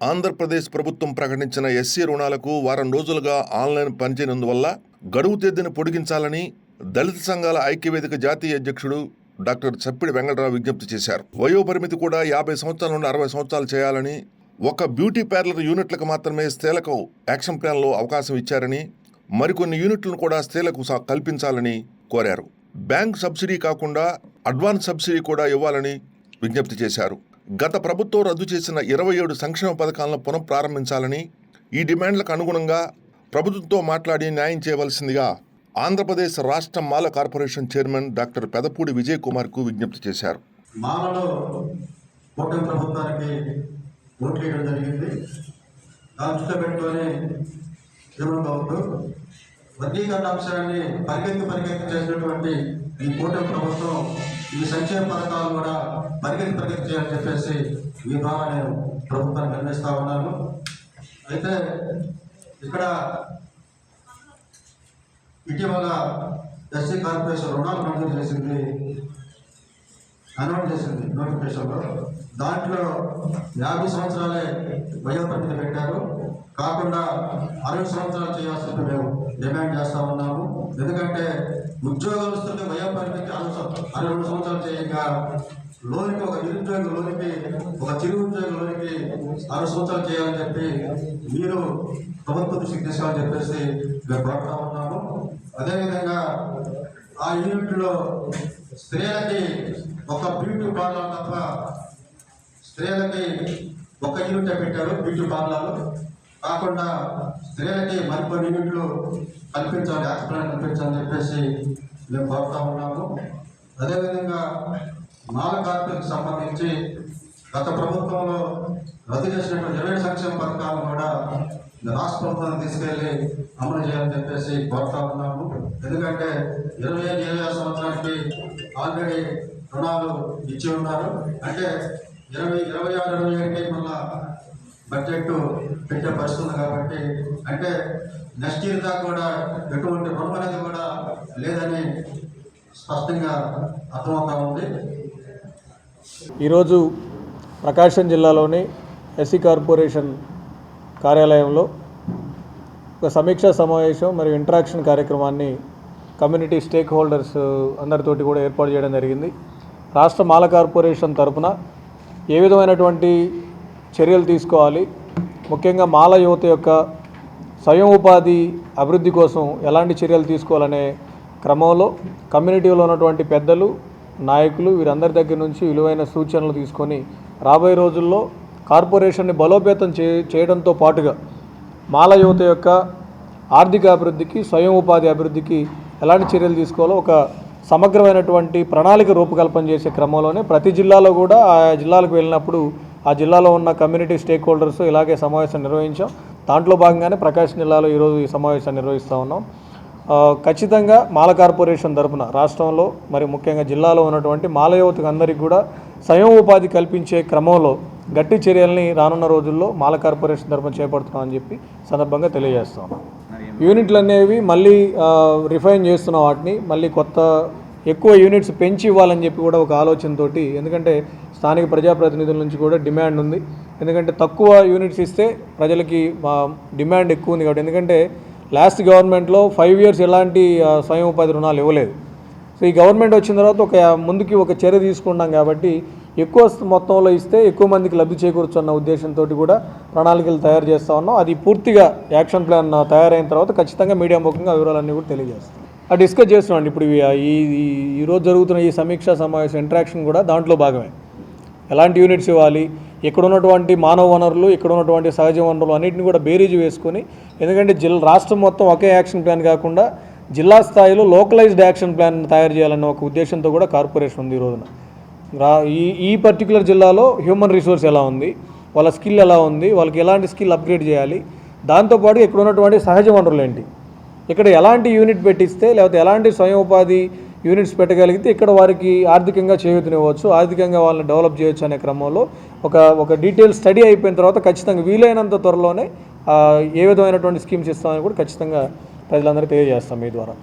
ఆంధ్రప్రదేశ్ ప్రభుత్వం ప్రకటించిన ఎస్సీ రుణాలకు వారం రోజులుగా ఆన్లైన్ పనిచేయనందువల్ల గడువు తేదీని పొడిగించాలని దళిత సంఘాల ఐక్యవేదిక జాతీయ అధ్యక్షుడు డాక్టర్ చప్పిడి వెంకటరావు విజ్ఞప్తి చేశారు. వయోపరిమితి కూడా యాభై సంవత్సరాల నుండి అరవై సంవత్సరాలు చేయాలని ఒక బ్యూటీ పార్లర్ యూనిట్లకు మాత్రమే స్త్రీలకు యాక్షన్ ప్లాన్లో అవకాశం ఇచ్చారని మరికొన్ని యూనిట్లను కూడా స్త్రీలకు కల్పించాలని కోరారు. బ్యాంక్ సబ్సిడీ కాకుండా అడ్వాన్స్ సబ్సిడీ కూడా ఇవ్వాలని విజ్ఞప్తి చేశారు. గత ప్రభుత్వం రద్దు చేసిన ఇరవై ఏడు సంక్షేమ పథకాలను పునఃప్రారంభించాలని ఈ డిమాండ్లకు అనుగుణంగా ప్రభుత్వంతో మాట్లాడి న్యాయం చేయవలసిందిగా ఆంధ్రప్రదేశ్ రాష్ట్ర Mala corporation chairman doctor Pedapudi Vijay కుమార్కు విజ్ఞప్తి చేశారు. మాలలో కూటమి ప్రభుత్వానికి ఓట్లు వేయడం జరిగింది. దాని పెట్టుకొని జగన్ వర్గీకరణ అంశాన్ని పరిగెత్తి పరిగెత్తి చేసినటువంటి ఈ కూటమి ప్రభుత్వం ఈ సంక్షేమ పథకాలు కూడా పరిగెత్తి పరిగెత్తి చేయాలని చెప్పేసి ఈ ద్వారా నేను ప్రభుత్వాన్ని నిర్ణయిస్తా ఉన్నాను అయితే ఇక్కడ ఇటీవల ఎస్సీ కార్పొరేషన్ రుణాలు మంజూరు చేసింది అనౌన్స్ చేసింది నోటిఫికేషన్లో. దాంట్లో యాభై సంవత్సరాలే వయోపరిమితి పెట్టారు. కాకుండా అరవై సంవత్సరాలు చేయాల్సింది మేము. డిమాండ్ చేస్తా ఉన్నాము. ఎందుకంటే ఉద్యోగస్తులకి వయోపరిమితి అరవై అరవై రెండు సంవత్సరాలు చేయగా. లోనికి ఒక నిరుద్యోగ లోనికి ఒక చిరు ఉద్యోగ లోనికి అరవై సంవత్సరాలు చేయాలని చెప్పి మీరు ప్రభుత్వ దృష్టికి తీసుకోవాలని చెప్పేసి మేము కోరుతా ఉన్నాము. అదేవిధంగా ఆ యూనిట్లో స్త్రీలకి ఒక బ్యూటీ పార్లర్ తప్ప స్త్రీలకి ఒక యూనిట్ పెట్టారు బ్యూటీ పార్లర్లు. కాకుండా స్త్రీలకి మరికొన్ని యూనిట్లు కల్పించాలి యాక్సిడెంట్ కల్పించాలని చెప్పేసి మేము కోరుతా ఉన్నాము. అదేవిధంగా మాల కార్మికులకు సంబంధించి గత ప్రభుత్వంలో రద్దు చేసినటువంటి ఇరవై సంక్షేమ పథకాలను కూడా రాష్ట్ర ప్రభుత్వాన్ని తీసుకెళ్ళి అమలు చేయాలని చెప్పేసి కోరుతా ఉన్నాము. ఎందుకంటే ఇరవై ఐదు ఇరవై ఆరు సంవత్సరానికి ఆల్రెడీ రుణాలు ఇచ్చి ఉన్నారు. అంటే ఇరవై ఇరవై ఆరు ఇరవై ఏడుకి మళ్ళా బడ్జెట్ పెట్టే పరిస్థితి కాబట్టి అంటే నెక్స్ట్ ఇయర్ దాకా కూడా ఎటువంటి రుణం అనేది కూడా లేదని స్పష్టంగా అర్థమవుతా ఉంది. ఈరోజు ప్రకాశం జిల్లాలోని ఎస్సీ కార్పొరేషన్ కార్యాలయంలో ఒక సమీక్షా సమావేశం మరియు ఇంటరాక్షన్ కార్యక్రమాన్ని కమ్యూనిటీ స్టేక్ హోల్డర్స్ అందరితోటి కూడా ఏర్పాటు చేయడం జరిగింది. రాష్ట్ర మాల కార్పొరేషన్ తరఫున ఏ విధమైనటువంటి చర్యలు తీసుకోవాలి. ముఖ్యంగా మాల యువత యొక్క స్వయం ఉపాధి అభివృద్ధి కోసం ఎలాంటి చర్యలు తీసుకోవాలనే క్రమంలో కమ్యూనిటీలో ఉన్నటువంటి పెద్దలు నాయకులు వీరందరి దగ్గర నుంచి విలువైన సూచనలు తీసుకొని రాబోయే రోజుల్లో కార్పొరేషన్ని బలోపేతం చే చేయడంతో పాటుగా మాల యువత యొక్క ఆర్థిక అభివృద్ధికి స్వయం ఉపాధి అభివృద్ధికి ఎలాంటి చర్యలు తీసుకోవాలో ఒక సమగ్రమైనటువంటి ప్రణాళిక రూపకల్పన చేసే క్రమంలోనే ప్రతి జిల్లాలో కూడా ఆ జిల్లాలకు వెళ్ళినప్పుడు ఆ జిల్లాలో ఉన్న కమ్యూనిటీ స్టేక్ హోల్డర్స్ ఇలాగే సమావేశం నిర్వహించాం. దాంట్లో భాగంగానే ప్రకాశం జిల్లాలో ఈరోజు ఈ సమావేశాన్ని నిర్వహిస్తూ ఉన్నాం. ఖచ్చితంగా మాల కార్పొరేషన్ తరపున రాష్ట్రంలో మరి ముఖ్యంగా జిల్లాలో ఉన్నటువంటి మాల యువతకు అందరికీ కూడా స్వయం ఉపాధి కల్పించే క్రమంలో గట్టి చర్యల్ని రానున్న రోజుల్లో మాల కార్పొరేషన్ తరపున చేపడుతున్నామని చెప్పి సందర్భంగా తెలియజేస్తాం యూనిట్లు అనేవి మళ్ళీ రిఫైన్ చేస్తున్న వాటిని. మళ్ళీ కొత్త ఎక్కువ యూనిట్స్ పెంచి ఇవ్వాలని చెప్పి కూడా ఒక ఆలోచనతో ఎందుకంటే స్థానిక ప్రజాప్రతినిధుల నుంచి కూడా డిమాండ్ ఉంది. ఎందుకంటే తక్కువ యూనిట్స్ ఇస్తే ప్రజలకి మా డిమాండ్ ఎక్కువ ఉంది కాబట్టి ఎందుకంటే లాస్ట్ గవర్నమెంట్లో ఫైవ్ ఇయర్స్ ఎలాంటి స్వయం ఉపాధి రుణాలు ఇవ్వలేదు. సో ఈ గవర్నమెంట్ వచ్చిన తర్వాత ఒక ముందుకి ఒక చర్య తీసుకున్నాం కాబట్టి ఎక్కువ మొత్తంలో ఇస్తే ఎక్కువ మందికి లబ్ధి చేకూర్చున్న ఉద్దేశంతో కూడా ప్రణాళికలు తయారు చేస్తూ ఉన్నాం. అది పూర్తిగా యాక్షన్ ప్లాన్ తయారైన తర్వాత ఖచ్చితంగా మీడియా ముఖంగా వివరాలన్నీ కూడా తెలియజేస్తాం. ఆ డిస్కస్ చేస్తున్నాం ఇప్పుడు ఇవి- ఈ ఈరోజు జరుగుతున్న ఈ సమీక్షా సమావేశం ఇంటరాక్షన్ కూడా దాంట్లో భాగమే. ఎలాంటి యూనిట్స్ ఇవ్వాలి? ఇక్కడ ఉన్నటువంటి మానవ వనరులు ఇక్కడ ఉన్నటువంటి సహజ వనరులు అన్నింటిని కూడా బేరీజు వేసుకొని ఎందుకంటే జిల్లా రాష్ట్రం మొత్తం ఒకే యాక్షన్ ప్లాన్ కాకుండా జిల్లా స్థాయిలో లోకలైజ్డ్ యాక్షన్ ప్లాన్ తయారు చేయాలన్న ఒక ఉద్దేశంతో కూడా కార్పొరేషన్ ఉంది ఈ రోజున. ఈ ఈ పర్టికులర్ జిల్లాలో హ్యూమన్ రిసోర్స్ ఎలా ఉంది? వాళ్ళ స్కిల్ ఎలా ఉంది? వాళ్ళకి ఎలాంటి స్కిల్ అప్గ్రేడ్ చేయాలి? దాంతోపాటు ఇక్కడ ఉన్నటువంటి సహజ వనరులు ఏంటి? ఇక్కడ ఎలాంటి యూనిట్ పెట్టిస్తే లేకపోతే ఎలాంటి స్వయం ఉపాధి యూనిట్స్ పెట్టగలిగితే ఇక్కడ వారికి ఆర్థికంగా చేయూతనివ్వచ్చు ఆర్థికంగా వాళ్ళని డెవలప్ చేయొచ్చు అనే క్రమంలో ఒక ఒక డీటెయిల్ స్టడీ అయిపోయిన తర్వాత ఖచ్చితంగా వీలైనంత త్వరలోనే ఏ విధమైనటువంటి స్కీమ్స్ ఇస్తామని కూడా ఖచ్చితంగా ప్రజలందరికీ తెలియజేస్తాం మీ ద్వారా.